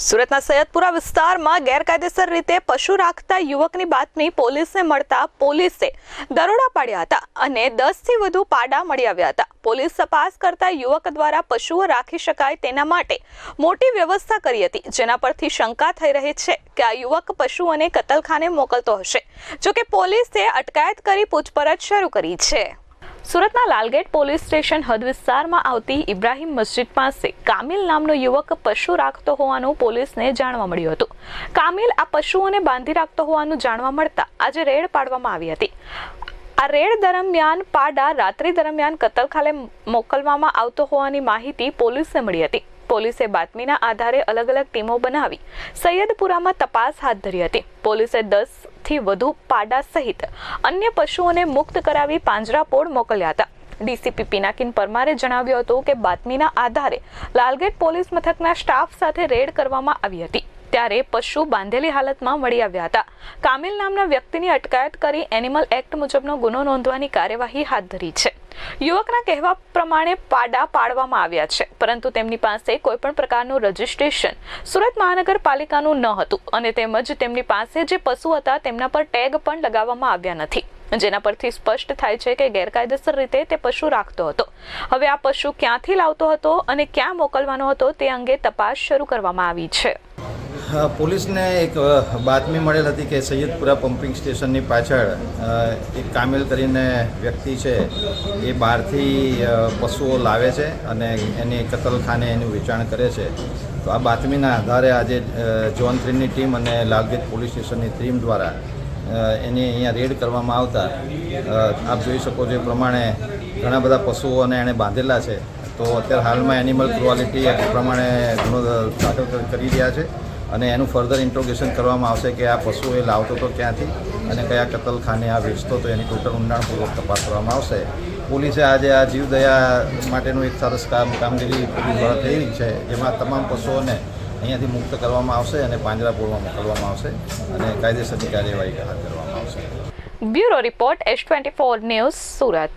સુરતના સૈયદપુરા વિસ્તારમાં ગેરકાયદેસર રીતે પશુ રાખતા યુવકની બાતમી પોલીસને મળતા પોલીસે દરોડા પાડ્યા હતા અને દસથી વધુ પાડા મળી આવ્યા હતા. પોલીસ તપાસ કરતા યુવક દ્વારા પશુઓ રાખી શકાય તેના માટે મોટી વ્યવસ્થા કરી હતી, જેના પરથી શંકા થઈ રહી છે કે આ યુવક પશુઓને કતલખાને મોકલતો હશે, જોકે પોલીસે અટકાયત કરી પૂછપરછ શરૂ કરી છે. સુરતના લાલગેટ પોલીસ સ્ટેશન હદ વિસ્તારમાં આવતી ઇબ્રાહિમ મસ્જિદ પાસે કામિલ નામનો યુવક પશુ રાખતો હોવાનું પોલીસને જાણવા મળ્યું હતું. કામિલ આ પશુઓને બાંધી રાખતો હોવાનું જાણવા મળતા આજે રેડ પાડવામાં આવી હતી. આ રેડ દરમિયાન પાડા રાત્રિ દરમિયાન કતલખાલે મોકલવામાં આવતો હોવાની માહિતી પોલીસને મળી હતી. પોલીસે બાતમીના આધારે અલગ અલગ ટીમો બનાવી સૈયદપુરામાં તપાસ હાથ ધરી હતી. પોલીસે દસથી વધુ પાડા સહિત અન્ય પશુઓને મુક્ત કરાવી પાંજરાપોળ મોકલ્યા હતા. ડીસીપી પિનાકિન પરમારે જણાવ્યું હતું કે બાતમીના આધારે લાલગેટ પોલીસ મથકના સ્ટાફ સાથે રેડ કરવામાં આવી હતી. ત્યારે પશુ બાંધેલી હાલતમાં મળી આવ્યા હતા. કામિલ નામના વ્યક્તિની અટકાયત કરી એનિમલ એક્ટ મુજબનો ગુનો નોંધવાની કાર્યવાહી હાથ ધરી છે. યુવકના કહેવા પ્રમાણે પાડા પાડવામાં આવ્યા છે. પરંતુ તેમની પાસે કોઈપણ પ્રકારનું રજિસ્ટ્રેશન સુરત મહાનગરપાલિકાનું ન હતું અને તેમજ તેમની પાસે જે પશુ હતા તેમના પર ટેગ પણ લગાવવામાં આવ્યા નથી. જેના પરથી સ્પષ્ટ થાય છે કે ગેરકાયદેસર રીતે તે પશુ રાખતો હતો. હવે આ પશુ ક્યાંથી લાવતો હતો અને ક્યાં મોકલવાનો હતો તે અંગે તપાસ શરૂ કરવામાં આવી છે. પોલીસને એક બાતમી મળેલ હતી કે સૈયદપુરા પમ્પિંગ સ્ટેશનની પાછળ એક કામિલ કરીને વ્યક્તિ છે, એ બહારથી પશુઓ લાવે છે અને એની કતલખાને એનું વેચાણ કરે છે. તો આ બાતમીના આધારે આજે જોન થ્રીની ટીમ અને લાલગેટ પોલીસ સ્ટેશનની ટીમ દ્વારા એની અહીંયા રેડ કરવામાં આવતા આપ જોઈ શકો છો એ પ્રમાણે ઘણા બધા પશુઓને એણે બાંધેલા છે. તો અત્યારે હાલમાં એનિમલ ક્વોલિટી પ્રમાણે ઘણો દાખલ કરી રહ્યા છે. અને એનું ફર્ધર ઇન્ટ્રોગેશન કરવામાં આવશે કે આ પશુ એ લાવતો તો ક્યાંથી અને કયા કતલખાને આ વેચતો તો એની ટોટલ ઊંડાણપૂર્વક તપાસ કરવામાં આવશે. પોલીસે આજે આ જીવદયા માટેનું એક સરસ કામ, કામગીરી પૂરી દ્વારા થઈ છે, જેમાં તમામ પશુઓને અહીંયાથી મુક્ત કરવામાં આવશે અને પાંજરાપોળમાં મોકલવામાં આવશે અને કાયદેસરની કાર્યવાહી હાથ ધરવામાં આવશે. Bureau report S twenty four news Surat.